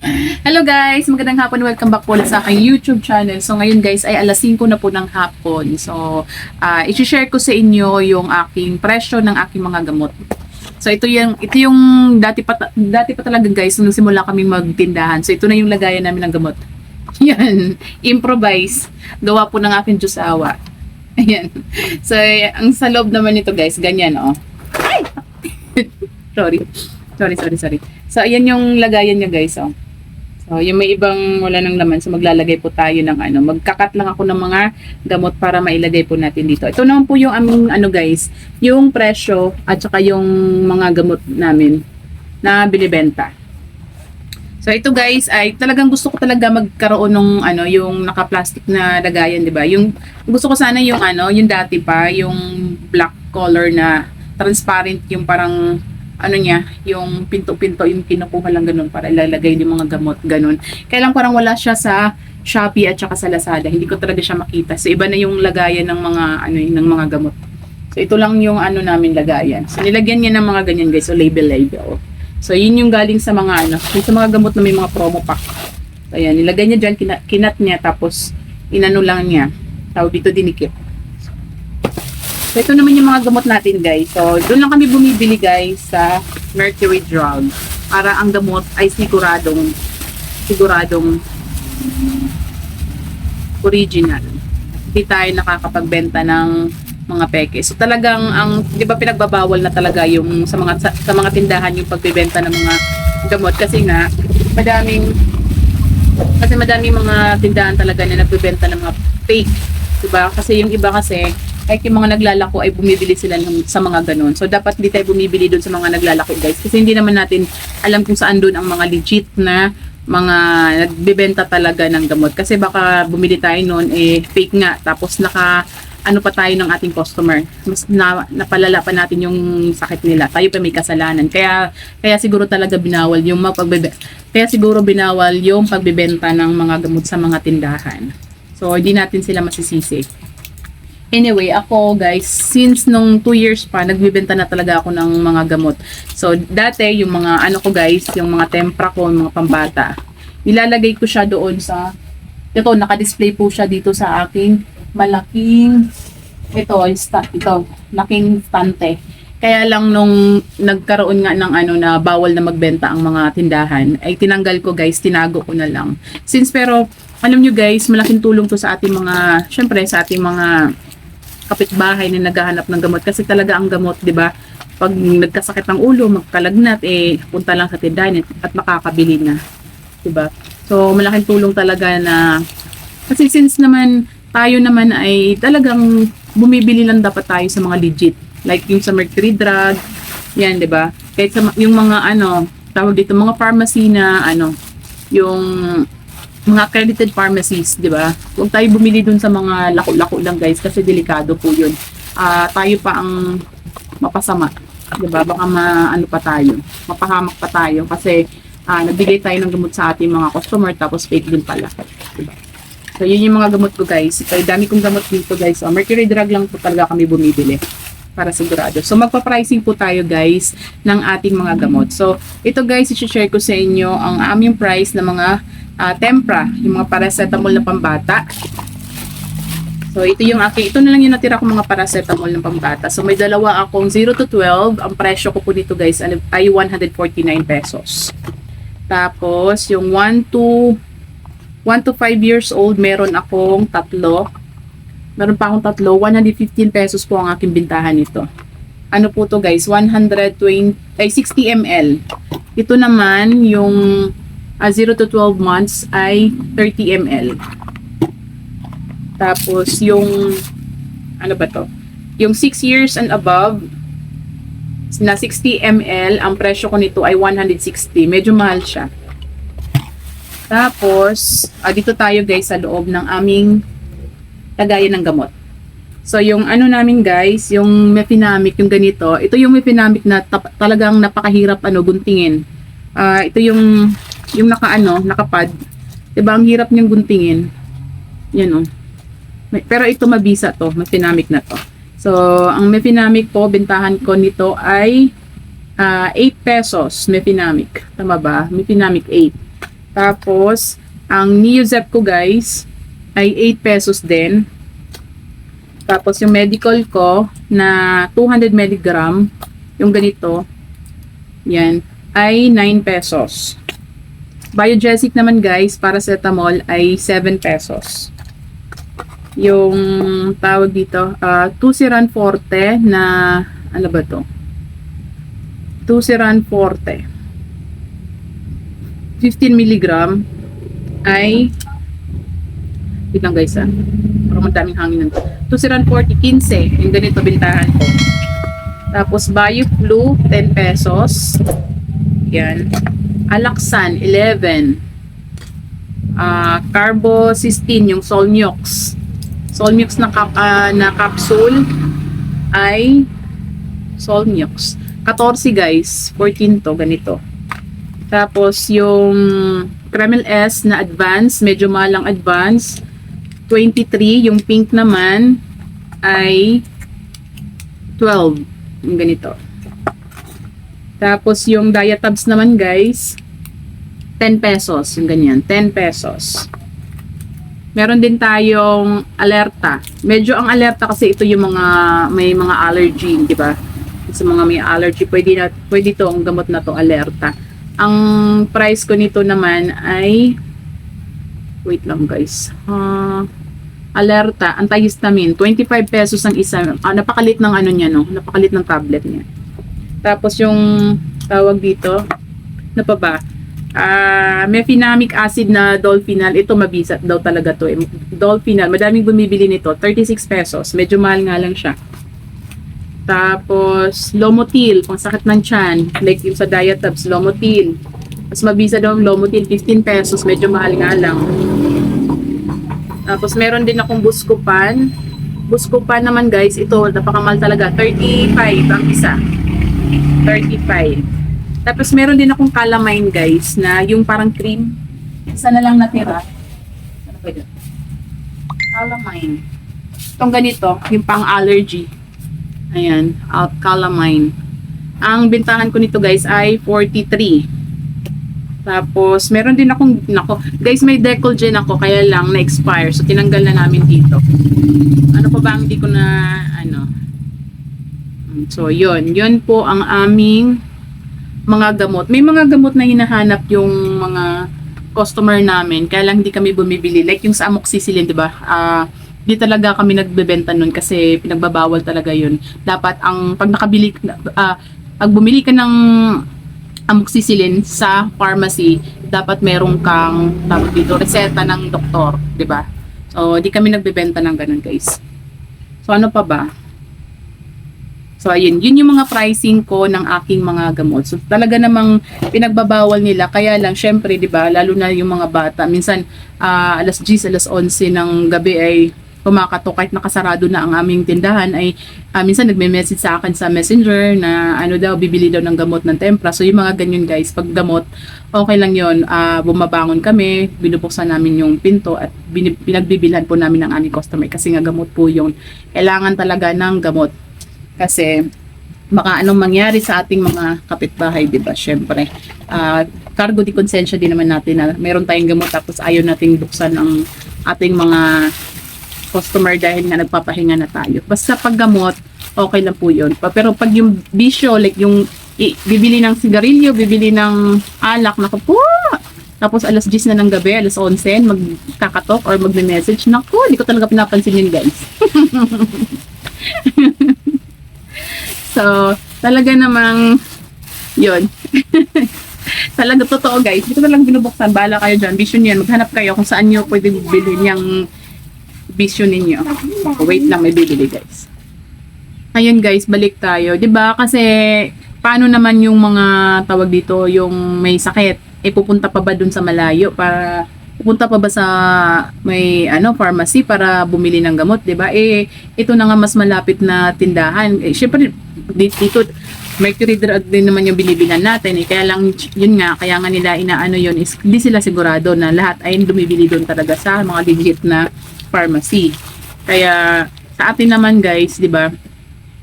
Hello guys! Magandang hapon. Welcome back po ulit sa aking YouTube channel. So ngayon guys ay alas 5 na po ng hapon. So uh, i-share ko sa inyo yung aking presyo ng aking mga gamot. So ito yung ito yung dati pa dati pa talaga guys nung simula kami magtindahan. So ito na yung lagayan namin ng gamot. Yan, improvise. Gawa po ng aking Diyosawa. Ayan. So eh, ang sa loob naman nito guys, ganyan oh. Sorry. Sorry, sorry, sorry. So ayan yung lagayan niya guys oh. So, yung may ibang wala ng laman, so maglalagay po tayo ng ano, magkakat lang ako ng mga gamot para mailagay po natin dito. Ito naman po yung aming ano guys, yung presyo at saka yung mga gamot namin na binibenta. So ito guys ay talagang gusto ko talaga magkaroon ng ano yung naka-plastic na lagayan, 'di ba? Yung gusto ko sana yung ano, yung dati pa, yung black color na transparent yung parang ano niya, yung pinto-pinto yung kinukuha lang ganun para ilalagay yung mga gamot ganun. Kaya lang parang wala siya sa Shopee at saka sa Lazada. Hindi ko talaga siya makita. So iba na yung lagayan ng mga ano ng mga gamot. So ito lang yung ano namin lagayan. So nilagyan niya ng mga ganyan guys, so label label. So yun yung galing sa mga ano, sa mga gamot na may mga promo pack. So ayan, nilagay niya diyan, kinat, kinat niya tapos inano lang niya. Tawag dito dinikit. So ito naman yung mga gamot natin guys. So doon lang kami bumibili guys sa Mercury Drug para ang gamot ay siguradong siguradong original. Hindi tayo nakakapagbenta ng mga peke. So talagang ang 'di ba pinagbabawal na talaga yung sa mga sa, sa mga tindahan yung pagbebenta ng mga gamot kasi nga madaming kasi madaming mga tindahan talaga na nagbebenta ng mga fake, 'di ba? Kasi yung iba kasi kahit yung mga naglalako ay bumibili sila ng, sa mga ganun. So, dapat di tayo bumibili doon sa mga naglalako, guys. Kasi hindi naman natin alam kung saan doon ang mga legit na mga nagbebenta talaga ng gamot. Kasi baka bumili tayo noon, eh, fake nga. Tapos naka, ano pa tayo ng ating customer. Mas na, napalala pa natin yung sakit nila. Tayo pa may kasalanan. Kaya, kaya siguro talaga binawal yung mapagbebe kaya siguro binawal yung pagbebenta ng mga gamot sa mga tindahan. So, hindi natin sila masisisi. Anyway, ako guys, since nung 2 years pa, nagbibenta na talaga ako ng mga gamot. So, dati, yung mga ano ko guys, yung mga tempra ko, yung mga pambata, ilalagay ko siya doon sa, ito, naka-display po siya dito sa aking malaking, ito, sta, ito, laking stante. Kaya lang nung nagkaroon nga ng ano na bawal na magbenta ang mga tindahan, ay tinanggal ko guys, tinago ko na lang. Since pero, alam nyo guys, malaking tulong to sa ating mga, syempre sa ating mga kapitbahay na naghahanap ng gamot kasi talaga ang gamot, 'di ba? Pag nagkasakit ng ulo, magkalagnat eh punta lang sa tindahan at makakabili na, 'di ba? So malaking tulong talaga na kasi since naman tayo naman ay talagang bumibili lang dapat tayo sa mga legit. Like yung sa Mercury Drug, yan, 'di ba? Kahit sa yung mga ano, tawag dito mga pharmacy na ano, yung mga accredited pharmacies, di ba? Huwag tayo bumili dun sa mga lako-lako lang guys kasi delikado po yun. Ah, tayo pa ang mapasama, di ba? Baka maano pa tayo, mapahamak pa tayo kasi ah, nagbigay tayo ng gamot sa ating mga customer tapos fake din pala. Di ba? So, yun yung mga gamot ko guys. Ito, dami kong gamot dito guys. So, Mercury Drug lang po talaga kami bumibili para sigurado. So, magpa-pricing po tayo guys ng ating mga gamot. So, ito guys, i-share ko sa inyo ang aming price ng mga ah, tempra, yung mga paracetamol na pambata. So, ito yung aking, ito na lang yung natira kong mga paracetamol ng pambata. So, may dalawa akong 0 to 12. Ang presyo ko po dito guys ay 149 pesos. Tapos, yung 1 to 1 to 5 years old, meron akong tatlo. Meron pa akong tatlo. 115 pesos po ang aking bintahan nito. Ano po to guys? 120, ay 60 ml. Ito naman, yung ah, 0 to 12 months ay 30 ml. Tapos yung ano ba to? Yung 6 years and above na 60 ml, ang presyo ko nito ay 160. Medyo mahal siya. Tapos, ah, dito tayo guys sa loob ng aming lagayan ng gamot. So, yung ano namin guys, yung mefenamic, yung ganito, ito yung mefenamic na talagang napakahirap ano, guntingin. Ah, ito yung yung naka ano, nakapad. 'Di ba? Ang hirap niyang guntingin. Yan oh. May- Pero ito mabisa to, mefenamic na to. So, ang mefenamic po, bentahan ko nito ay ah, 8 pesos mefenamic. Tama ba? Mefenamic 8. Tapos, ang Neozep ko guys, ay 8 pesos din. Tapos, yung medical ko na 200 mg, yung ganito, yan, ay 9 pesos. Biogesic naman guys, paracetamol ay 7 pesos. Yung tawag dito, uh, Tusiran Forte na, ano ba to? Tusiran Forte. 15 mg ay wait lang guys ah. Parang madaming hangin nun. Tusiran Forte, 15. Yung ganito bintahan ko. Tapos BioFlu, 10 pesos. Yan. Alaxan, 11. Ah, Carbocysteine, yung Solniox. Solniox na, cap, ah, na capsule ay Solniox. 14 guys, 14 to, ganito. Tapos yung Kremel S na advance, medyo malang advance, 23. Yung pink naman ay 12. Yung ganito. Tapos yung Diatabs naman guys, 10 pesos. Yung ganyan, 10 pesos. Meron din tayong alerta. Medyo ang alerta kasi ito yung mga may mga allergy, di ba? Sa mga may allergy, pwede na pwede to ang gamot na to alerta. Ang price ko nito naman ay wait lang guys. Ah, alerta, antihistamine, 25 pesos ang isa. Ah, napakalit ng ano niya no, napakalit ng tablet niya. Tapos yung tawag dito, ano pa ba? Ah, mefenamic acid na Dolphinal, ito mabisa daw talaga to. Eh. Dolphinal, madaming bumibili nito, 36 pesos. Medyo mahal nga lang siya. Tapos, Lomotil, pang sakit ng tiyan. Like yung sa Diatabs, Lomotil. Mas mabisa daw ang Lomotil, 15 pesos. Medyo mahal nga lang. Tapos, meron din akong Buscopan. Buscopan naman guys, ito, napakamahal talaga. 35 ang isa. 35. Tapos, meron din akong calamine guys, na yung parang cream. Isa na lang natira. Ano ba yun? Calamine. Itong ganito, yung pang allergy. Ayan, uh, calamine. Ang bintahan ko nito guys ay 43. Tapos, meron din akong, nako, guys, may Decolgen ako, kaya lang na-expire. So, tinanggal na namin dito. Ano pa ba ang hindi ko na, ano. So, yun. Yun po ang aming mga gamot. May mga gamot na hinahanap yung mga customer namin, kaya lang hindi kami bumibili. Like yung sa amoxicillin, di ba? Ah, di talaga kami nagbebenta nun kasi pinagbabawal talaga yun. Dapat ang pag nakabili ah, pag bumili ka ng amoxicillin sa pharmacy, dapat merong kang tawag dito, reseta ng doktor, 'di ba? So, di kami nagbebenta ng ganun, guys. So, ano pa ba? So, ayun. Yun yung mga pricing ko ng aking mga gamot. So, talaga namang pinagbabawal nila. Kaya lang, syempre, di ba, lalo na yung mga bata. Minsan, ah, alas 10, alas 11 ng gabi ay kumakatok kahit nakasarado na ang aming tindahan ay ah, minsan nagme-message sa akin sa messenger na ano daw bibili daw ng gamot ng tempra so yung mga ganyan guys pag gamot okay lang yon Ah, bumabangon kami binubuksan namin yung pinto at bin- pinagbibilhan po namin ng aming customer kasi nga gamot po yun kailangan talaga ng gamot kasi baka anong mangyari sa ating mga kapitbahay, di ba? Syempre, ah, cargo di konsensya din naman natin na meron tayong gamot tapos ayaw nating buksan ang ating mga customer dahil nga nagpapahinga na tayo. Basta pag gamot, okay lang po yun. Pero pag yung bisyo, like yung i- bibili ng sigarilyo, bibili ng alak, naku po, tapos alas 10 na ng gabi, alas 11, magkakatok or magme-message, naku, hindi ko talaga pinapansin yun guys. So, talaga namang, yun. talaga totoo guys. Hindi ko talagang binubuksan. Bala kayo dyan. Vision yan. Maghanap kayo kung saan nyo pwede bilhin yung vision ninyo. Wait lang, may bibili guys. Ayun guys, balik tayo. 'Di ba Kasi, paano naman yung mga tawag dito, yung may sakit, eh pupunta pa ba dun sa malayo para pupunta pa ba sa may ano pharmacy para bumili ng gamot, 'di ba? Eh ito na nga mas malapit na tindahan. Eh syempre dito Mercury drug din naman yung binibilan natin eh. Kaya lang yun nga, kaya nga nila inaano yun is hindi sila sigurado na lahat ay bumibili doon talaga sa mga legit na pharmacy. Kaya sa atin naman guys, 'di ba?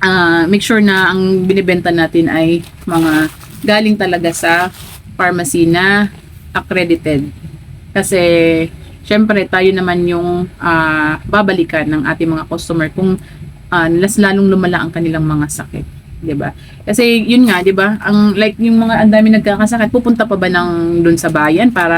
ah, make sure na ang binibenta natin ay mga galing talaga sa pharmacy na accredited. Kasi, syempre, tayo naman yung ah, babalikan ng ating mga customer kung las lalong lumala ang kanilang mga sakit. 'Di ba? Kasi yun nga, 'di ba? Ang like yung mga ang dami nagkakasakit, pupunta pa ba ng doon sa bayan para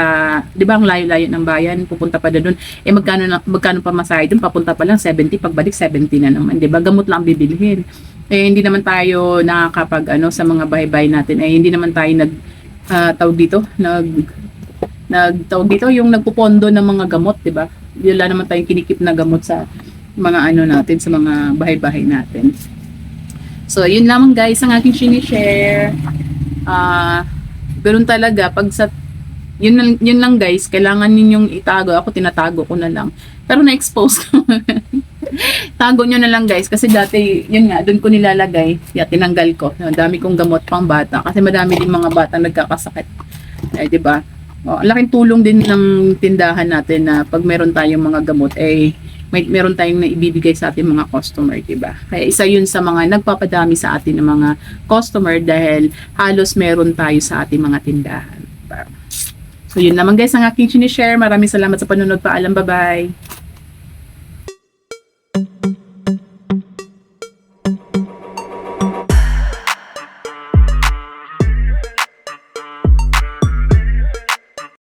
'di ba ang layo-layo ng bayan, pupunta pa doon. Eh magkano na, magkano pa masahe doon? Papunta pa lang 70, pagbalik 70 na naman, 'di ba? Gamot lang ang bibilhin. Eh hindi naman tayo nakakapag ano sa mga bahay-bahay natin. Eh hindi naman tayo nag ah, tawag dito, nag nagtawag dito yung nagpupondo ng mga gamot, 'di ba? Wala naman tayong kinikip na gamot sa mga ano natin, sa mga bahay-bahay natin. So, yun lamang guys ang aking sinishare. Ah, ganun talaga pag sa yun lang, yun lang guys, kailangan ninyong itago. Ako tinatago ko na lang. Pero na-expose ko. Tago nyo na lang guys kasi dati yun nga doon ko nilalagay. Yeah, tinanggal ko. Ang dami kong gamot pang bata kasi madami din mga bata nagkakasakit. Eh, 'di ba? Oh, laking tulong din ng tindahan natin na pag meron tayong mga gamot eh may meron tayong naibibigay sa ating mga customer, 'di ba? Kaya isa 'yun sa mga nagpapadami sa atin ng mga customer dahil halos meron tayo sa ating mga tindahan. So yun naman guys ang aking share. Maraming salamat sa panonood. Paalam, bye-bye.